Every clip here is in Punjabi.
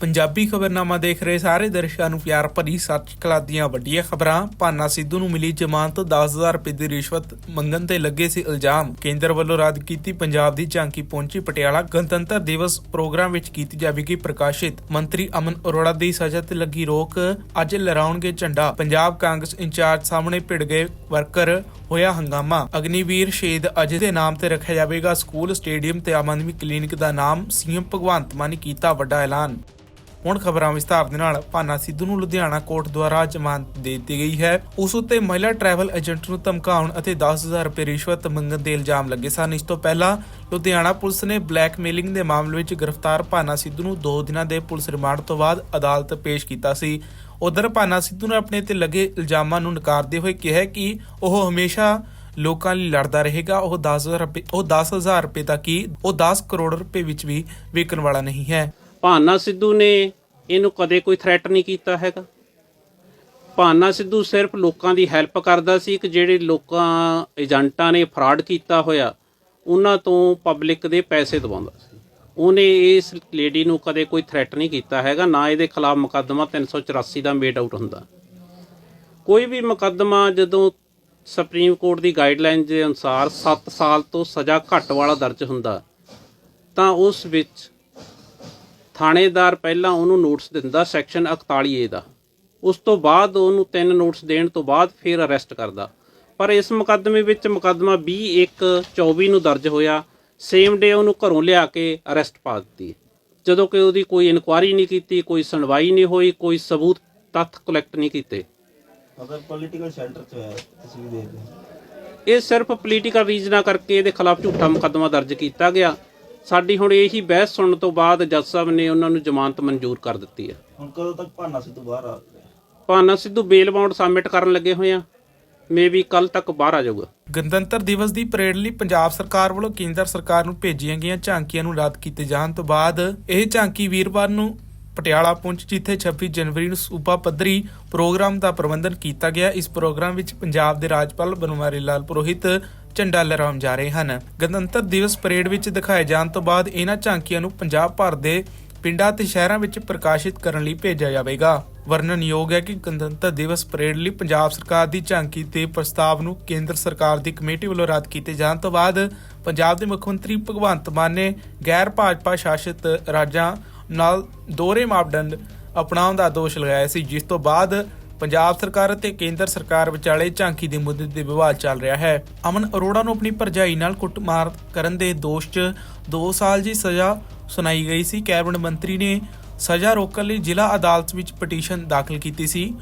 ਪੰਜਾਬੀ ਖਬਰਨਾਮਾ ਦੇਖ ਰਹੇ ਸਾਰੇ ਦਰਸ਼ਕਾਂ ਨੂੰ ਪਿਆਰ ਭਰੀ ਸੱਚ ਕਲਾ ਦੀਆਂ ਵੱਡੀਆਂ ਖਬਰਾਂ। ਭਾਨਾ ਸਿੱਧੂ ਨੂੰ ਮਿਲੀ ਜ਼ਮਾਨਤ 10000 ਰੁਪਏ ਦੀ ਰਿਸ਼ਵਤ, ਮੰਗਣ ਤੇ ਲੱਗੇ ਸੀ ਇਲਜ਼ਾਮ। ਕੇਂਦਰ ਵੱਲੋਂ ਰੱਦ ਕੀਤੀ ਪੰਜਾਬ ਦੀ ਝਾਂਕੀ ਪਹੁੰਚੀ ਪਟਿਆਲਾ। ਗਣਤੰਤਰ ਦਿਵਸ ਪ੍ਰੋਗਰਾਮ ਵਿੱਚ ਕੀਤੀ ਜਾਵੇਗੀ ਪ੍ਰਕਾਸ਼ਿਤ। ਮੰਤਰੀ ਅਮਨ ਅਰੋੜਾ ਦੀ ਸਜ਼ਾ ਤੇ ਲੱਗੀ ਰੋਕ। ਅੱਜ ਲਹਿਰਾਉਣਗੇ ਝੰਡਾ। ਪੰਜਾਬ ਕਾਂਗਰਸ ਇੰਚਾਰਜ ਸਾਹਮਣੇ ਭਿੜ ਗਏ ਵਰਕਰ। ਹੋਇਆ ਹੰਗਾਮਾ। ਅਗਨੀਵੀਰ ਸ਼ਹੀਦ ਅਜੇ ਦੇ ਨਾਮ ਤੇ ਰੱਖਿਆ ਜਾਵੇਗਾ। ਸਕੂਲ, ਸਟੇਡੀਅਮ ਤੇ ਆਮ ਆਦਮੀ ਕਲੀਨਿਕ ਦਾ ਨਾਮ ਸੀਐਮ ਭਗਵੰਤ ਮਾਨ ਨੇ ਕੀਤਾ ਵੱਡਾ ਐਲਾਨ। ਹੁਣ ਖਬਰਾਂ ਵਿਸਥਾਰ ਦੇ ਨਾਲ ਭਾਨਾ ਸਿੱਧੂ ਨੂੰ ਲੁਧਿਆਣਾ ਕੋਰਟ ਦੁਆਰਾ ਜ਼ਮਾਨਤ ਦੇ ਦਿੱਤੀ ਗਈ ਹੈ। ਉਸ ਉੱਤੇ ਮਹਿਲਾ ਟਰੈਵਲ ਏਜੰਟ ਨੂੰ ਧਮਕਾਉਣ ਅਤੇ 10000 ਰੁਪਏ ਰਿਸ਼ਵਤ ਮੰਗਣ ਦੇ ਇਲਜ਼ਾਮ ਲੱਗੇ ਸਨ। ਇਸ ਤੋਂ ਪਹਿਲਾਂ ਲੁਧਿਆਣਾ ਪੁਲਿਸ ਨੇ ਬਲੈਕਮੇਲਿੰਗ ਦੇ ਮਾਮਲੇ ਵਿੱਚ ਗ੍ਰਿਫਤਾਰ ਭਾਨਾ ਸਿੱਧੂ ਨੂੰ 2 ਦਿਨਾਂ ਦੇ ਪੁਲਿਸ ਰਿਮਾਂਡ ਤੋਂ ਬਾਅਦ ਅਦਾਲਤ ਪੇਸ਼ ਕੀਤਾ ਸੀ। ਉਧਰ ਭਾਨਾ ਸਿੱਧੂ ਨੇ ਆਪਣੇ ਤੇ ਲੱਗੇ ਇਲਜ਼ਾਮਾਂ ਨੂੰ ਨਕਾਰਦੇ ਹੋਏ ਕਿਹਾ ਕਿ ਉਹ ਹਮੇਸ਼ਾ ਲੋਕਾਂ ਲਈ ਲੜਦਾ ਰਹੇਗਾ। ਉਹ 10000 ਰੁਪਏ, ਉਹ 10000 ਰੁਪਏ ਤੱਕ ਹੀ, ਉਹ 10 ਕਰੋੜ ਰੁਪਏ ਵਿੱਚ ਵੀ ਵਿਕਣ ਵਾਲਾ ਨਹੀਂ ਹੈ। ਭਾਨਾ ਸਿੱਧੂ ਨੇ ਇਹਨੂੰ ਕਦੇ ਕੋਈ ਥ੍ਰੈਟ ਨਹੀਂ ਕੀਤਾ ਹੈਗਾ। ਭਾਨਾ ਸਿੱਧੂ ਸਿਰਫ ਲੋਕਾਂ ਦੀ ਹੈਲਪ ਕਰਦਾ ਸੀ ਕਿ ਜਿਹੜੇ ਲੋਕਾਂ, ਏਜੰਟਾਂ ਨੇ ਫਰਾਡ ਕੀਤਾ ਹੋਇਆ, ਉਹਨਾਂ ਤੋਂ ਪਬਲਿਕ ਦੇ ਪੈਸੇ ਦਵਾਉਂਦਾ ਸੀ। ਉਹਨੇ ਇਸ ਲੇਡੀ ਨੂੰ ਕਦੇ ਕੋਈ ਥ੍ਰੈਟ ਨਹੀਂ ਕੀਤਾ ਹੈਗਾ, ਨਾ ਇਹਦੇ ਖਿਲਾਫ ਮੁਕੱਦਮਾ 384 ਦਾ ਮੇਡ ਆਊਟ ਹੁੰਦਾ। ਕੋਈ ਵੀ ਮੁਕੱਦਮਾ ਜਦੋਂ ਸੁਪਰੀਮ ਕੋਰਟ ਦੀ ਗਾਈਡਲਾਈਨ ਦੇ ਅਨੁਸਾਰ 7 ਸਾਲ ਤੋਂ ਸਜ਼ਾ ਘੱਟ ਵਾਲਾ ਦਰਜ ਹੁੰਦਾ, ਤਾਂ ਉਸ ਵਿੱਚ ਥਾਣੇਦਾਰ ਪਹਿਲਾਂ ਉਹਨੂੰ ਨੋਟਿਸ ਦਿੰਦਾ ਸੈਕਸ਼ਨ 41 ਏ ਦਾ। ਉਸ ਤੋਂ ਬਾਅਦ ਉਹਨੂੰ ਤਿੰਨ ਨੋਟਿਸ ਦੇਣ ਤੋਂ ਬਾਅਦ ਫਿਰ ਅਰੈਸਟ ਕਰਦਾ। ਪਰ ਇਸ ਮੁਕੱਦਮੇ ਵਿੱਚ ਮੁਕੱਦਮਾ 21/24 ਨੂੰ ਦਰਜ ਹੋਇਆ। ਸੇਮ ਡੇ ਉਹਨੂੰ ਘਰੋਂ ਲਿਆ ਕੇ ਅਰੈਸਟ ਪਾ ਦਿੱਤੀ। ਜਦੋਂ ਕਿ ਉਹਦੀ ਕੋਈ ਇਨਕੁਆਇਰੀ ਨਹੀਂ ਕੀਤੀ ਕੋਈ ਸੁਣਵਾਈ ਨਹੀਂ ਹੋਈ ਕੋਈ ਸਬੂਤ ਤੱਥ ਕਲੈਕਟ ਨਹੀਂ ਕੀਤੇ। ਮਤਲਬ ਪੋਲੀਟੀਕਲ ਸ਼ੈਲਟਰ ਚ ਹੋਇਆ ਤੁਸੀਂ ਹੋ। ਇਹ ਸਿਰਫ ਪੋਲੀਟੀਕਲ ਰੀਜ਼ਨਾਂ ਕਰਕੇ ਇਹਦੇ ਖਿਲਾਫ ਝੂਠਾ ਮੁਕੱਦਮਾ ਦਰਜ ਕੀਤਾ ਗਿਆ। ਸਾਡੀ ਹੁਣ ਇਹੀ ਬਹਿਸ ਸੁਣਨ ਤੋਂ ਬਾਅਦ ਜੱਜ ਸਾਹਿਬ ਨੇ ਉਹਨਾਂ ਨੂੰ ਜ਼ਮਾਨਤ ਮਨਜ਼ੂਰ ਕਰ ਦਿੱਤੀ ਹੈ। ਹੁਣ ਕਦੋਂ ਤੱਕ ਭਾਨਾ ਸਿੱਧੂ ਬਾਹਰ ਆ Bhana Sidhu bail bond submit ਕਰਨ ਲੱਗੇ ਹੋਏ ਆ। ਮੇਬੀ ਕੱਲ ਤੱਕ ਬਾਹਰ ਆ ਜਾਊਗਾ। ਗਣਤੰਤਰ ਦਿਵਸ ਦੀ ਪਰੇਡ ਲਈ ਪੰਜਾਬ ਸਰਕਾਰ ਵੱਲੋਂ ਕੇਂਦਰ ਸਰਕਾਰ ਨੂੰ ਭੇਜੀਆਂ ਗਈਆਂ ਝਾਂਕੀਆਂ ਨੂੰ ਰੱਦ ਕੀਤੇ ਜਾਣ ਤੋਂ ਬਾਅਦ ਇਹ ਝਾਂਕੀ ਵੀਰਵਾਰ ਨੂੰ ਪਟਿਆਲਾ ਪਹੁੰਚੀ ਜਿੱਥੇ 26 ਜਨਵਰੀ ਨੂੰ ਸੂਬਾ ਪੱਧਰੀ ਪ੍ਰੋਗਰਾਮ ਦਾ ਪ੍ਰਬੰਧਨ ਕੀਤਾ ਗਿਆ। ਇਸ ਪ੍ਰੋਗਰਾਮ ਵਿੱਚ ਪੰਜਾਬ ਦੇ ਰਾਜਪਾਲ ਬਨਵਾਰੀ ਲਾਲ ਪੁਰੋਹਿਤ ਝੰਡਾ ਲਹਿਰਾਉਣ ਜਾ ਰਹੇ ਹਨ। ਗਣਤੰਤਰ ਦਿਵਸ ਪਰੇਡ ਵਿੱਚ ਦਿਖਾਏ ਜਾਣ ਤੋਂ ਬਾਅਦ ਇਹਨਾਂ ਝਾਂਕੀਆਂ ਨੂੰ ਪੰਜਾਬ ਭਰ ਦੇ ਪਿੰਡਾਂ ਤੇ ਸ਼ਹਿਰਾਂ ਵਿੱਚ ਪ੍ਰਕਾਸ਼ਿਤ ਕਰਨ ਲਈ ਭੇਜਿਆ ਜਾਵੇਗਾ। ਵਰਣਨਯੋਗ ਹੈ ਕਿ ਗਣਤੰਤਰ ਦਿਵਸ ਪਰੇਡ ਲਈ ਪੰਜਾਬ ਸਰਕਾਰ ਦੀ ਝਾਂਕੀ ਤੇ ਪ੍ਰਸਤਾਵ ਨੂੰ ਕੇਂਦਰ ਸਰਕਾਰ ਦੀ ਕਮੇਟੀ ਵੱਲੋਂ ਰੱਦ ਕੀਤੇ ਜਾਣ ਤੋਂ ਬਾਅਦ ਪੰਜਾਬ ਦੇ ਮੁੱਖ ਮੰਤਰੀ ਭਗਵੰਤ ਮਾਨ ਨੇ ਗੈਰ ਭਾਜਪਾ ਸ਼ਾਸਿਤ ਰਾਜਾਂ ਨਾਲ ਦੋਹਰੇ ਮਾਪਦੰਡ ਅਪਣਾਉਣ ਦਾ ਦੋਸ਼ ਲਗਾਇਆ ਸੀ, ਜਿਸ ਤੋਂ ਬਾਅਦ ਪੰਜਾਬ ਸਰਕਾਰ ਅਤੇ ਕੇਂਦਰ ਸਰਕਾਰ ਵਿਚਾਲੇ ਝਾਂਕੀ ਦੇ ਮੁੱਦੇ ਤੇ ਵਿਵਾਦ ਚੱਲ ਰਿਹਾ ਹੈ। ਅਮਨ ਅਰੋੜਾ ਨੂੰ ਆਪਣੀ ਭਰਜਾਈ ਨਾਲ ਕੁੱਟਮਾਰ ਕਰਨ ਦੇ ਦੋਸ਼ 'ਚ 2 ਸਾਲ ਦੀ ਸਜ਼ਾ ਸੁਣਾਈ ਗਈ ਸੀ। ਕੈਬਨਿਟ ਮੰਤਰੀ ਨੇ ਸਜ਼ਾ ਰੋਕਣ ਲਈ ਜ਼ਿਲ੍ਹਾ ਅਦਾਲਤ ਵਿੱਚ ਪਟੀਸ਼ਨ ਦਾਖਲ ਕੀਤੀ ਸੀ।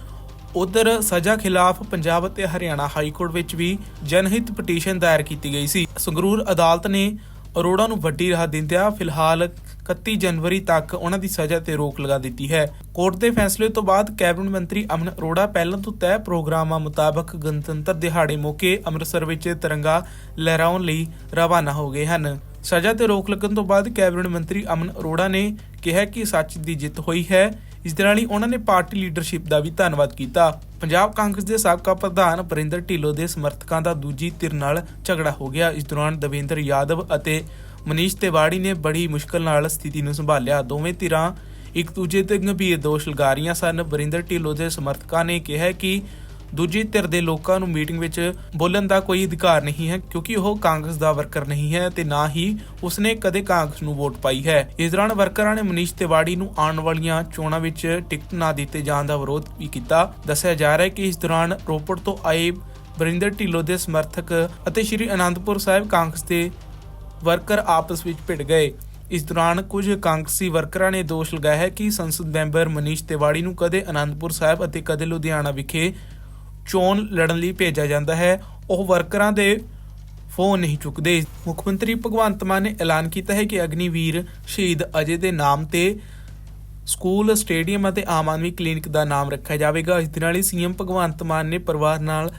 ਉਧਰ ਸਜ਼ਾ ਖਿਲਾਫ ਪੰਜਾਬ ਅਤੇ ਹਰਿਆਣਾ ਹਾਈ ਕੋਰਟ ਵਿੱਚ ਵੀ ਜਨਹਿਤ ਪਟੀਸ਼ਨ ਦਾਇਰ ਕੀਤੀ ਗਈ ਸੀ। ਸੰਗਰੂਰ ਅਦਾਲਤ ਨੇ ਅਰੋੜਾ ਨੂੰ ਵੱਡੀ ਰਾਹਤ ਦਿੰਦਿਆਂ ਫਿਲਹਾਲ 31 ਜਨਵਰੀ ਤੱਕ ਉਹਨਾਂ ਦੀ ਸਜ਼ਾ ਤੇ ਰੋਕ ਲਗਾ ਦਿੱਤੀ ਹੈ। ਕੋਰਟ ਦੇ ਫੈਸਲੇ ਤੋਂ ਬਾਅਦ ਕੈਬਨਿਟ ਮੰਤਰੀ ਅਮਨ ਅਰੋੜਾ ਪਹਿਲਾਂ ਤੋਂ ਤੈਅ ਪ੍ਰੋਗਰਾਮਾਂ ਮੁਤਾਬਕ ਗਣਤੰਤਰ ਦਿਹਾੜੇ ਮੌਕੇ ਅੰਮ੍ਰਿਤਸਰ ਵਿੱਚ ਤਿਰੰਗਾ ਲਹਿਰਾਉਣ ਲਈ ਰਵਾਨਾ ਹੋ ਗਏ ਹਨ। ਸਜ਼ਾ ਤੇ ਰੋਕ ਲੱਗਣ ਤੋਂ ਬਾਅਦ ਕੈਬਨਿਟ ਮੰਤਰੀ ਅਮਨ ਅਰੋੜਾ ਨੇ ਕਿਹਾ ਕਿ ਸੱਚ ਦੀ ਜਿੱਤ ਹੋਈ ਹੈ। ਇਸ ਦੇ ਨਾਲ ਹੀ ਉਹਨਾਂ ਨੇ ਪਾਰਟੀ ਲੀਡਰਸ਼ਿਪ ਦਾ ਵੀ ਧੰਨਵਾਦ ਕੀਤਾ। ਪੰਜਾਬ ਕਾਂਗਰਸ ਦੇ ਸਾਬਕਾ ਪ੍ਰਧਾਨ ਪਰਿੰਦਰ ਢਿੱਲੋਂ ਦੇ ਸਮਰਥਕਾਂ ਦਾ ਦੂਜੀ ਧਿਰ ਨਾਲ ਝਗੜਾ ਹੋ ਗਿਆ। ਇਸ ਦੌਰਾਨ ਦਵਿੰਦਰ ਯਾਦਵ ਅਤੇ ਮਨੀਸ਼ ਤਿਵਾੜੀ ਨੇ ਬੜੀ ਮੁਸ਼ਕਲ ਨਾਲ ਸਥਿਤੀ ਨੂੰ ਸੰਭਾਲਿਆ। ਦੋਵੇਂ ਧਿਰਾਂ ਇੱਕ ਦੂਜੇ ਤੇ ਗੰਭੀਰ ਦੋਸ਼ ਲਗਾ ਰਹੀਆਂ ਸਨ। ਬਰਿੰਦਰ ਢਿੱਲੋਂ ਦੇ ਸਮਰਥਕਾਂ ਨੇ ਕਿਹਾ ਕਿ ਦੂਜੀ ਧਿਰ ਦੇ ਲੋਕਾਂ ਨੂੰ ਮੀਟਿੰਗ ਵਿੱਚ ਬੋਲਣ ਦਾ ਕੋਈ ਅਧਿਕਾਰ ਨਹੀਂ ਹੈ, ਕਿਉਂਕਿ ਉਹ ਕਾਂਗਰਸ ਦਾ ਵਰਕਰ ਨਹੀਂ ਹੈ ਤੇ ਨਾ ਹੀ ਉਸਨੇ ਕਦੇ ਕਾਂਗਰਸ ਨੂੰ ਵੋਟ ਪਾਈ ਹੈ। ਇਸ ਦੌਰਾਨ ਵਰਕਰਾਂ ਨੇ ਮਨੀਸ਼ ਤਿਵਾੜੀ ਨੂੰ ਆਉਣ ਵਾਲੀਆਂ ਚੋਣਾਂ ਵਿੱਚ ਟਿਕਟ ਨਾ ਦਿੱਤੇ ਜਾਣ ਦਾ ਵਿਰੋਧ ਵੀ ਕੀਤਾ। ਦੱਸਿਆ ਜਾ ਰਿਹਾ ਹੈ ਕਿ ਇਸ ਦੌਰਾਨ ਰੋਪੜ ਤੋਂ ਆਏ ਬਰਿੰਦਰ ਢਿੱਲੋਂ ਦੇ ਸਮਰਥਕ ਅਤੇ ਸ਼੍ਰੀ ਅਨੰਦਪੁਰ ਸਾਹਿਬ ਕਾਂਗਰਸ ਦੇ ਵਰਕਰ ਆਪਸ ਵਿੱਚ ਭਿੜ ਗਏ। ਇਸ ਦੌਰਾਨ ਕੁਝ ਕਾਂਗਰਸੀ ਵਰਕਰਾਂ ਨੇ ਦੋਸ਼ ਲਗਾਇਆ ਹੈ ਕਿ ਸੰਸਦ ਮੈਂਬਰ ਮਨੀਸ਼ ਤਿਵਾੜੀ ਨੂੰ ਕਦੇ ਅਨੰਦਪੁਰ ਸਾਹਿਬ ਅਤੇ ਕਦੇ ਲੁਧਿਆਣਾ ਵਿਖੇ ਚੋਣ ਲੜਨ ਲਈ ਭੇਜਿਆ ਜਾਂਦਾ ਹੈ। ਉਹ ਵਰਕਰਾਂ ਦੇ ਫੋਨ ਨਹੀਂ ਚੁੱਕਦੇ। ਮੁੱਖ ਮੰਤਰੀ ਭਗਵੰਤ ਮਾਨ ਨੇ ਐਲਾਨ ਕੀਤਾ ਹੈ ਕਿ ਅਗਨੀਵੀਰ ਸ਼ਹੀਦ ਅਜੇ ਦੇ ਨਾਮ ਤੇ ਸਕੂਲ, ਸਟੇਡੀਅਮ ਅਤੇ ਆਮ ਆਦਮੀ ਕਲੀਨਿਕ ਦਾ ਨਾਮ ਰੱਖਿਆ ਜਾਵੇਗਾ। ਇਸ ਦੇ ਨਾਲ ਹੀ ਸੀਐਮ ਭਗਵੰਤ ਮਾਨ ਨੇ ਪਰਿਵਾਰ ਨਾਲ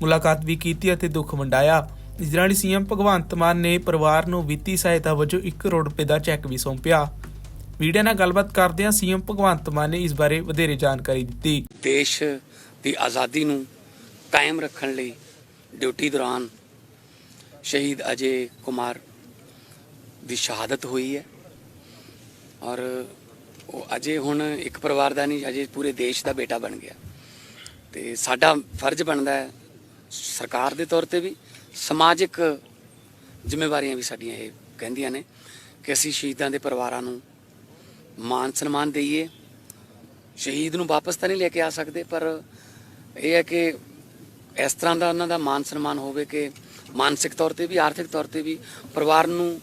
ਮੁਲਾਕਾਤ ਵੀ ਕੀਤੀ ਅਤੇ ਦੁੱਖ ਵੰਡਾਇਆ। ਇਸ ਦੇ ਨਾਲ ਹੀ ਸੀਐਮ ਭਗਵੰਤ ਮਾਨ ਨੇ ਪਰਿਵਾਰ ਨੂੰ ਵਿੱਤੀ ਸਹਾਇਤਾ ਵਜੋਂ 1 ਕਰੋੜ ਰੁਪਏ ਦਾ ਚੈੱਕ ਵੀ ਸੌਂਪਿਆ। ਮੀਡੀਆ ਨਾਲ ਗੱਲਬਾਤ ਕਰਦਿਆਂ ਸੀਐਮ ਭਗਵੰਤ ਮਾਨ ਨੇ ਇਸ ਬਾਰੇ ਵਧੇਰੇ ਜਾਣਕਾਰੀ ਦਿੱਤੀ। ਦੇਸ਼ ਦੀ ਆਜ਼ਾਦੀ ਨੂੰ ਕਾਇਮ ਰੱਖਣ ਲਈ ਡਿਊਟੀ ਦੌਰਾਨ ਸ਼ਹੀਦ ਅਜੇ ਕੁਮਾਰ ਦੀ ਸ਼ਹਾਦਤ ਹੋਈ ਹੈ ਔਰ ਉਹ ਅਜੇ ਹੁਣ ਇੱਕ ਪਰਿਵਾਰ ਦਾ ਨਹੀਂ, ਅਜੇ ਪੂਰੇ ਦੇਸ਼ ਦਾ ਬੇਟਾ ਬਣ ਗਿਆ। ਤੇ ਸਾਡਾ ਫਰਜ਼ ਬਣਦਾ ਹੈ ਸਰਕਾਰ ਦੇ ਤੌਰ ਤੇ ਵੀ ਸਮਾਜਿਕ ਜ਼ਿੰਮੇਵਾਰੀਆਂ ਵੀ ਸਾਡੀਆਂ ਇਹ ਕਹਿੰਦੀਆਂ ਨੇ ਕਿ ਅਸੀਂ ਸ਼ਹੀਦਾਂ ਦੇ ਪਰਿਵਾਰਾਂ ਨੂੰ ਮਾਨ ਸਨਮਾਨ ਦਈਏ। ਸ਼ਹੀਦ ਨੂੰ ਵਾਪਸ ਤਾਂ ਨਹੀਂ ਲੈ ਕੇ ਆ ਸਕਦੇ ਪਰ ਇਹ ਹੈ ਕਿ ਇਸ ਤਰ੍ਹਾਂ ਦਾ ਉਹਨਾਂ ਦਾ ਮਾਨ ਸਨਮਾਨ ਹੋਵੇ ਕਿ ਮਾਨਸਿਕ ਤੌਰ ਤੇ ਵੀ ਆਰਥਿਕ ਤੌਰ ਤੇ ਵੀ ਪਰਿਵਾਰ ਨੂੰ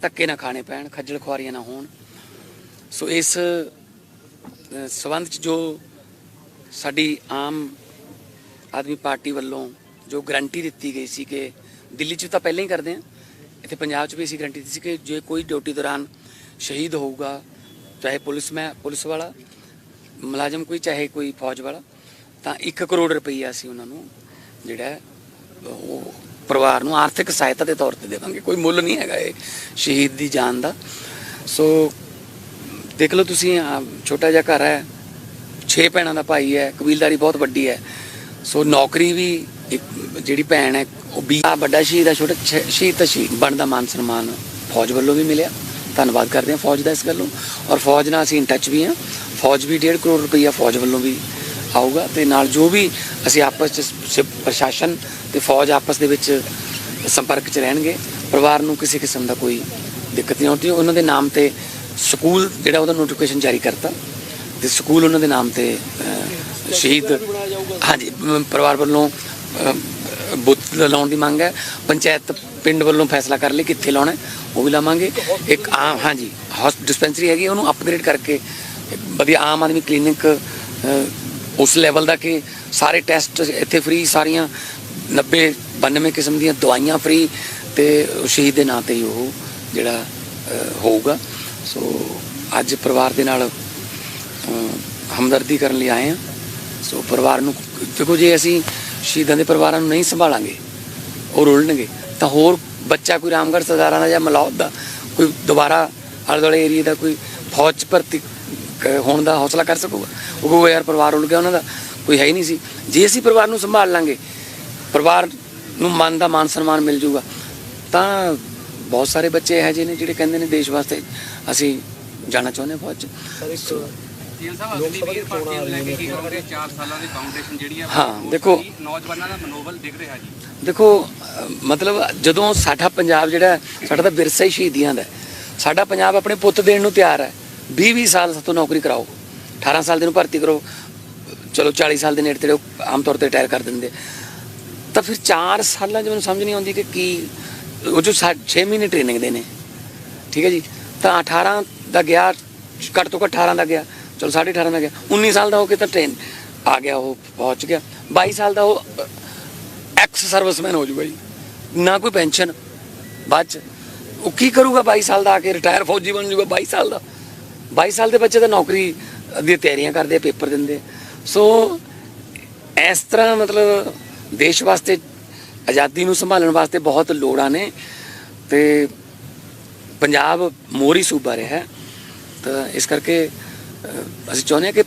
ਧੱਕੇ ਨਾ ਖਾਣੇ ਪੈਣ ਖੱਜਲ ਖੁਆਰੀਆਂ ਨਾ ਹੋਣ। ਸੋ ਇਸ ਅ, ਸੰਬੰਧ ਚ ਜੋ ਸਾਡੀ ਆਮ ਆਦਮੀ ਪਾਰਟੀ ਵੱਲੋਂ ਜੋ ਗਰੰਟੀ ਦਿੱਤੀ ਗਈ ਸੀ ਕਿ ਦਿੱਲੀ 'ਚ ਤਾਂ ਪਹਿਲਾਂ ਹੀ ਕਰਦੇ ਆ, ਇੱਥੇ ਪੰਜਾਬ 'ਚ ਵੀ ਅਸੀਂ ਗਰੰਟੀ ਦਿੱਤੀ ਸੀ ਕਿ ਜੇ ਕੋਈ ਡਿਊਟੀ ਦੌਰਾਨ ਸ਼ਹੀਦ ਹੋਊਗਾ, ਚਾਹੇ ਪੁਲਿਸ ਮੈਂ ਪੁਲਿਸ ਵਾਲਾ, ਮੁਲਾਜ਼ਮ ਕੋਈ, ਚਾਹੇ ਕੋਈ ਫੌਜ ਵਾਲਾ, ਤਾਂ 1 ਕਰੋੜ ਰੁਪਈਆ ਅਸੀਂ ਉਹਨਾਂ ਨੂੰ ਜਿਹੜਾ ਉਹ ਪਰਿਵਾਰ ਨੂੰ ਆਰਥਿਕ ਸਹਾਇਤਾ ਦੇ ਤੌਰ ਤੇ ਦੇਵਾਂਗੇ। ਕੋਈ ਮੁੱਲ ਨਹੀਂ ਹੈਗਾ ਇਹ ਸ਼ਹੀਦ ਦੀ ਜਾਨ ਦਾ। ਸੋ ਦੇਖ ਲਓ ਤੁਸੀਂ ਆਹ ਛੋਟਾ ਜਿਹਾ ਘਰ ਹੈ, ਛੇ ਭੈਣਾਂ ਦਾ ਭਾਈ ਹੈ, ਕਬੀਲਦਾਰੀ ਬਹੁਤ ਵੱਡੀ ਹੈ। ਸੋ ਨੌਕਰੀ ਵੀ ਇੱਕ ਜਿਹੜੀ ਭੈਣ ਹੈ, ਉਹ ਵੀ ਆ ਵੱਡਾ ਸ਼ਹੀਦ ਹੈ, ਛੋਟਾ ਸ਼ਹੀਦ ਤਾਂ ਸ਼ਹੀਦ ਬਣਦਾ ਮਾਨ ਸਨਮਾਨ ਫੌਜ ਵੱਲੋਂ ਵੀ ਮਿਲਿਆ। ਧੰਨਵਾਦ ਕਰਦੇ ਹਾਂ ਫੌਜ ਦਾ ਇਸ ਗੱਲੋਂ ਔਰ ਫੌਜ ਨਾਲ ਅਸੀਂ ਇਨ ਟੱਚ ਵੀ ਹਾਂ। ਫੌਜ ਵੀ 1.5 ਕਰੋੜ ਰੁਪਈਆ ਫੌਜ ਵੱਲੋਂ ਵੀ ਆਊਗਾ ਤੇ ਨਾਲ ਜੋ ਵੀ ਅਸੀਂ ਆਪਸ ਚ ਸ- ਪ੍ਰਸ਼ਾਸਨ ਤੇ ਫੌਜ ਆਪਸ ਦੇ ਵਿੱਚ ਸੰਪਰਕ ਚ ਰਹਿਣਗੇ, ਪਰਿਵਾਰ ਨੂੰ ਕਿਸੇ ਕਿਸਮ ਦਾ ਕੋਈ ਦਿੱਕਤ ਨਹੀਂ ਆਉਂਦੀ। ਉਹਨਾਂ ਦੇ ਨਾਮ ਤੇ ਸਕੂਲ ਜਿਹੜਾ ਉਹਦਾ ਨੋਟੀਫਿਕੇਸ਼ਨ ਜਾਰੀ ਕਰਤਾ। ਤੇ ਸਕੂਲ ਉਹਨਾਂ ਦੇ ਨਾਮ ਤੇ ਸ਼ਹੀਦ ਹਾਂਜੀ ਪਰਿਵਾਰ ਵੱਲੋਂ ਬੁੱਤ ਲਾਉਣ ਦੀ ਮੰਗ ਹੈ। ਪੰਚਾਇਤ ਪਿੰਡ ਵੱਲੋਂ ਫੈਸਲਾ ਕਰ ਲਈ ਕਿੱਥੇ ਲਾਉਣਾ ਉਹ ਵੀ ਲਾਵਾਂਗੇ। ਇੱਕ ਆਮ, ਹਾਂਜੀ, ਹੌਸ ਡਿਸਪੈਂਸਰੀ ਹੈਗੀ, ਉਹਨੂੰ ਅਪਗ੍ਰੇਡ ਕਰਕੇ, ਵਧੀਆ ਆਮ ਆਦਮੀ ਕਲੀਨਿਕ ਉਸ ਲੈਵਲ ਦਾ ਕਿ ਸਾਰੇ ਟੈਸਟ ਇੱਥੇ ਫ੍ਰੀ ਸਾਰੀਆਂ 90 92 ਕਿਸਮ ਦੀਆਂ ਦਵਾਈਆਂ ਫ੍ਰੀ ਤੇ ਸ਼ਹੀਦ ਦੇ ਨਾਂ ਤੇ ਹੀ ਉਹ ਜਿਹੜਾ ਹੋਊਗਾ। ਸੋ ਅੱਜ ਪਰਿਵਾਰ ਦੇ ਨਾਲ ਹਮਦਰਦੀ ਕਰਨ ਲਈ ਆਏ ਹਾਂ। ਸੋ ਪਰਿਵਾਰ ਨੂੰ, ਦੇਖੋ ਜੇ, ਅਸੀਂ ਸ਼ਹੀਦਾਂ ਦੇ ਪਰਿਵਾਰਾਂ ਨੂੰ ਨਹੀਂ ਸੰਭਾਲਾਂਗੇ ਉਹ ਰੁਲਣਗੇ। ਤਾਂ ਹੋਰ ਬੱਚਾ ਕੋਈ ਰਾਮਗੜ੍ਹ ਸਰਦਾਰਾਂ ਦਾ ਜਾਂ ਮਲੌਦ ਦਾ ਕੋਈ ਦੁਬਾਰਾ ਆਲੇ ਦੁਆਲੇ ਏਰੀਆ ਦਾ ਕੋਈ ਫੌਜ 'ਚ ਭਰਤੀ ਹੋਣ ਦਾ ਹੌਸਲਾ ਕਰ ਸਕੂਗਾ? ਉਹ ਯਾਰ ਪਰਿਵਾਰ ਰੁਲ ਗਿਆ ਉਹਨਾਂ ਦਾ ਕੋਈ ਹੈ ਹੀ ਨਹੀਂ ਸੀ। ਜੇ ਅਸੀਂ ਪਰਿਵਾਰ ਨੂੰ ਸੰਭਾਲ ਲਾਂਗੇ ਪਰਿਵਾਰ ਨੂੰ ਮਾਨ ਦਾ ਮਾਨ ਸਨਮਾਨ ਮਿਲ ਜੂਗਾ ਤਾਂ ਬਹੁਤ ਸਾਰੇ ਬੱਚੇ ਇਹੋ ਜਿਹੇ ਨੇ ਜਿਹੜੇ ਕਹਿੰਦੇ ਨੇ ਦੇਸ਼ ਵਾਸਤੇ ਅਸੀਂ ਜਾਣਾ ਚਾਹੁੰਦੇ ਹਾਂ ਫੌਜ 'ਚ। ਸੋ, ਜੀਐਨ ਸਾਹਿਬ ਅਗਲੀ ਵੀਰ ਭਰਤੀ ਨੂੰ ਲੈ ਕੇ ਕੀ ਕਰੋਗੇ 4 ਸਾਲਾਂ ਦੀ ਫਾਊਂਡੇਸ਼ਨ ਜਿਹੜੀ ਹੈ ਦੇਖੋ। ਸਾਰੀ ਨੌਜਵਾਨਾਂ ਦਾ ਮਨੋਬਲ ਦਿਖ ਰਿਹਾ ਜੀ। ਦੇਖੋ ਮਤਲਬ ਜਦੋਂ ਸਾਡਾ ਪੰਜਾਬ ਜਿਹੜਾ ਹੈ, ਸਾਡਾ ਤਾਂ ਵਿਰਸਾ ਹੀ ਸ਼ਹੀਦੀਆਂ ਦਾ ਹੈ। ਸਾਡਾ ਪੰਜਾਬ ਆਪਣੇ ਪੁੱਤ ਦੇਣ ਨੂੰ ਤਿਆਰ ਹੈ। 20 20 ਸਾਲ ਸਾਤੋਂ ਨੌਕਰੀ ਕਰਾਓ। 18 ਸਾਲ ਦੇ ਨੂੰ ਭਰਤੀ ਕਰੋ। ਚਲੋ 40 ਸਾਲ ਦੇ ਨੇੜੇ ਤੇੜੇ ਉਹ ਆਮ ਤੌਰ ਤੇ ਰਿਟਾਇਰ ਕਰ ਦਿੰਦੇ ਤਾਂ ਫਿਰ 4 ਸਾਲਾਂ 'ਚ ਮੈਨੂੰ ਸਮਝ ਨਹੀਂ ਆਉਂਦੀ ਕਿ ਕੀ ਉਹ ਜੋ 6 ਮਹੀਨੇ ਟ੍ਰੇਨਿੰਗ ਦੇ ਨੇ। ਠੀਕ ਹੈ ਜੀ? ਤਾਂ 18 ਦਾ ਗਿਆ ਘੱਟ ਤੋਂ ਘੱਟ 18 ਦਾ ਗਿਆ। ਚਲੋ 18.5 ਦਾ ਗਿਆ। 19 ਸਾਲ ਦਾ ਹੋ ਕੇ ਤਾਂ ਟ੍ਰੇਨ ਆ ਗਿਆ, ਉਹ ਪਹੁੰਚ ਗਿਆ। 22 ਸਾਲ ਦਾ ਉਹ ਐਕਸ ਸਰਵਿਸਮੈਨ ਹੋ ਜੂਗਾ ਜੀ। ਨਾ ਕੋਈ ਪੈਨਸ਼ਨ ਬਾਅਦ ਚ ਉਹ ਕੀ ਕਰੂਗਾ 22 ਸਾਲ ਦਾ ਆ ਕੇ? ਰਿਟਾਇਰ ਫੌਜੀ ਬਣ ਜੂਗਾ 22 ਸਾਲ ਦਾ। 22 ਸਾਲ ਦੇ ਬੱਚੇ ਤਾਂ ਨੌਕਰੀ ਦੀਆਂ ਤਿਆਰੀਆਂ ਕਰਦੇ ਪੇਪਰ ਦਿੰਦੇ ਸੋ ਇਸ ਤਰ੍ਹਾਂ ਮਤਲਬ ਦੇਸ਼ ਵਾਸਤੇ, ਆਜ਼ਾਦੀ ਨੂੰ ਸੰਭਾਲਣ ਵਾਸਤੇ ਬਹੁਤ ਲੋੜਾਂ ਨੇ। ਤੇ ਪੰਜਾਬ ਮੋਰੀ ਸੂਬਾ ਰਿਹਾ ਤਾਂ ਇਸ ਕਰਕੇ ਅਸੀਂ ਚਾਹੁੰਦੇ ਹਾਂ ਕਿ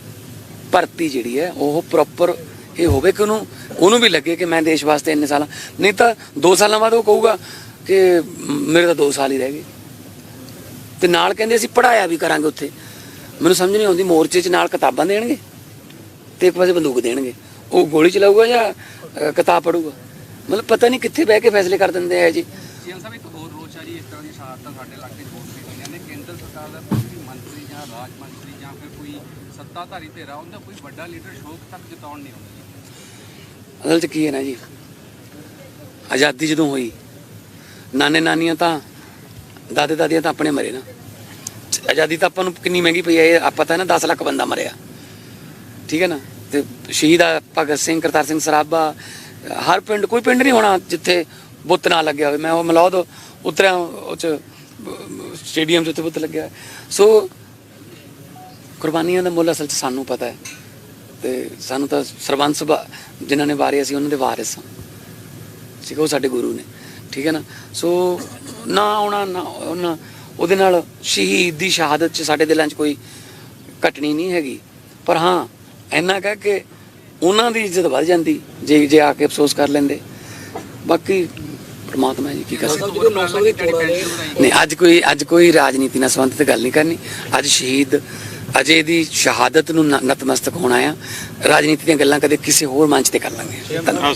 ਭਰਤੀ ਜਿਹੜੀ ਹੈ, ਉਹ ਪ੍ਰੋਪਰ ਇਹ ਹੋਵੇ ਕਿ ਉਹਨੂੰ ਉਹਨੂੰ ਵੀ ਲੱਗੇ ਕਿ ਮੈਂ ਦੇਸ਼ ਵਾਸਤੇ ਇੰਨੇ ਸਾਲਾਂ, ਨਹੀਂ ਤਾਂ 2 ਸਾਲਾਂ ਬਾਅਦ ਉਹ ਕਹੂਗਾ ਕਿ ਮੇਰੇ ਤਾਂ 2 ਸਾਲ ਹੀ ਰਹਿ ਗਏ। ਤੇ ਨਾਲ ਕਹਿੰਦੇ ਅਸੀਂ ਪੜਾਇਆ ਵੀ ਕਰਾਂਗੇ ਉੱਥੇ। ਮੈਨੂੰ ਸਮਝ ਨਹੀਂ ਆਉਂਦੀ, ਮੋਰਚੇ 'ਚ ਨਾਲ ਕਿਤਾਬਾਂ ਦੇਣਗੇ ਤੇ ਇੱਕ ਪਾਸੇ ਬੰਦੂਕ ਦੇਣਗੇ। ਉਹ ਗੋਲੀ ਚਲਾਊਗਾ ਜਾਂ ਕਿਤਾਬ ਪੜੂਗਾ ਮਤਲਬ ਪਤਾ ਨਹੀਂ ਕਿੱਥੇ ਬਹਿ ਕੇ ਫੈਸਲੇ ਕਰ ਦਿੰਦੇ ਆ ਜੀ ਜੀਐਨ ਸਾਹਿਬ ਇੱਕ ਹੋਰ ਰੋਚ ਆ ਜੀ ਇਸ ਤਰ੍ਹਾਂ ਦੀ ਸ਼ਹਾਦਤਾਂ ਸਾਡੇ ਇਲਾਕੇ 'ਚ ਬਹੁਤ ਹੋਈਆਂ ਨੇ। ਕੇਂਦਰ ਸਰਕਾਰ ਦਾ ਕੋਈ ਵੀ ਮੰਤਰੀ ਜਾਂ ਰਾਜ ਮੰਤਰੀ ਜਾਂ ਫਿਰ ਕੋਈ ਸੱਤਾਧਾਰੀ ਧਿਰਾ ਉਹਦਾ ਕੋਈ ਵੱਡਾ ਲੀਡਰ ਸ਼ੋਕ ਤੱਕ ਜਤਾਉਣ ਨਹੀਂ ਆਉਂਦਾ। ਅਸਲ 'ਚ ਕੀ ਹੈ ਨਾ ਜੀ? ਆਜ਼ਾਦੀ ਜਦੋਂ ਹੋਈ, ਨਾਨੇ ਨਾਨੀਆਂ ਤਾਂ, ਦਾਦੇ ਦਾਦੀਆਂ ਤਾਂ ਆਪਣੇ ਮਰੇ ਨਾ। ਆਜ਼ਾਦੀ ਤਾਂ ਆਪਾਂ ਨੂੰ ਕਿੰਨੀ ਮਹਿੰਗੀ ਪਈ ਹੈ ਆਪਾਂ ਤਾਂ ਨਾ 10 ਲੱਖ ਬੰਦਾ ਮਰਿਆ। ਠੀਕ ਹੈ ਨਾ? ਤੇ ਸ਼ਹੀਦ ਆ ਭਗਤ ਸਿੰਘ, ਕਰਤਾਰ ਸਿੰਘ ਸਰਾਭਾ, ਹਰ ਪਿੰਡ, ਕੋਈ ਪਿੰਡ ਨਹੀਂ ਹੋਣਾ ਜਿੱਥੇ ਬੁੱਤ ਨਾ ਲੱਗਿਆ ਹੋਵੇ। ਮੈਂ ਉਹ ਮਲੌਦ ਉਤਰਿਆ, ਉਹ ਚ ਸਟੇਡੀਅਮ 'ਚ ਉੱਤੇ ਬੁੱਤ ਲੱਗਿਆ। ਸੋ ਕੁਰਬਾਨੀਆਂ ਦਾ ਮੁੱਲ ਅਸਲ 'ਚ ਸਾਨੂੰ ਪਤਾ ਹੈ। ਤੇ ਸਾਨੂੰ ਤਾਂ ਸਰਬੰਸ ਜਿਨ੍ਹਾਂ ਨੇ ਵਾਰੇ ਅਸੀਂ ਉਹਨਾਂ ਦੇ ਵਾਰਿਸ ਹਾਂ ਠੀਕ ਉਹ ਸਾਡੇ ਗੁਰੂ ਨੇ। ਠੀਕ ਹੈ ਨਾ? ਸੋ ਨਾ ਆਉਣਾ ਨਾ ਉਹਨਾਂ ਉਹਦੇ ਨਾਲ ਸ਼ਹੀਦ ਦੀ ਸ਼ਹਾਦਤ 'ਚ ਸਾਡੇ ਦਿਲਾਂ 'ਚ ਕੋਈ ਘਟਣੀ ਨਹੀਂ ਹੈਗੀ। ਪਰ ਹਾਂ ਇੰਨਾ ਕਹਿ ਕਿ ਉਹਨਾਂ ਦੀ ਇੱਜ਼ਤ ਵੱਧ ਜਾਂਦੀ ਜੇ ਜੇ ਆ ਕੇ ਅਫਸੋਸ ਕਰ ਲੈਂਦੇ। ਬਾਕੀ ਪਰਮਾਤਮਾ ਜੀ ਕੀ ਕਰ ਸਕਦਾ। ਜਦੋਂ 900 ਦੀ ਥੋੜਾ ਨਹੀਂ ਅੱਜ ਕੋਈ ਅੱਜ ਕੋਈ ਰਾਜਨੀਤੀ ਨਾਲ ਸੰਬੰਧਿਤ ਗੱਲ ਨਹੀਂ ਕਰਨੀ। ਅੱਜ ਸ਼ਹੀਦ ਅਜੇ ਦੀ ਸ਼ਹਾਦਤ ਨੂੰ ਨ- ਨਤਮਸਤਕ ਹੋਣਾ ਆ। ਰਾਜਨੀਤੀ ਦੀਆਂ ਗੱਲਾਂ ਕਦੇ ਕਿਸੇ ਹੋਰ ਮੰਚ ਤੇ ਕਰ ਲਾਂਗੇ। ਧੰਨਵਾਦ।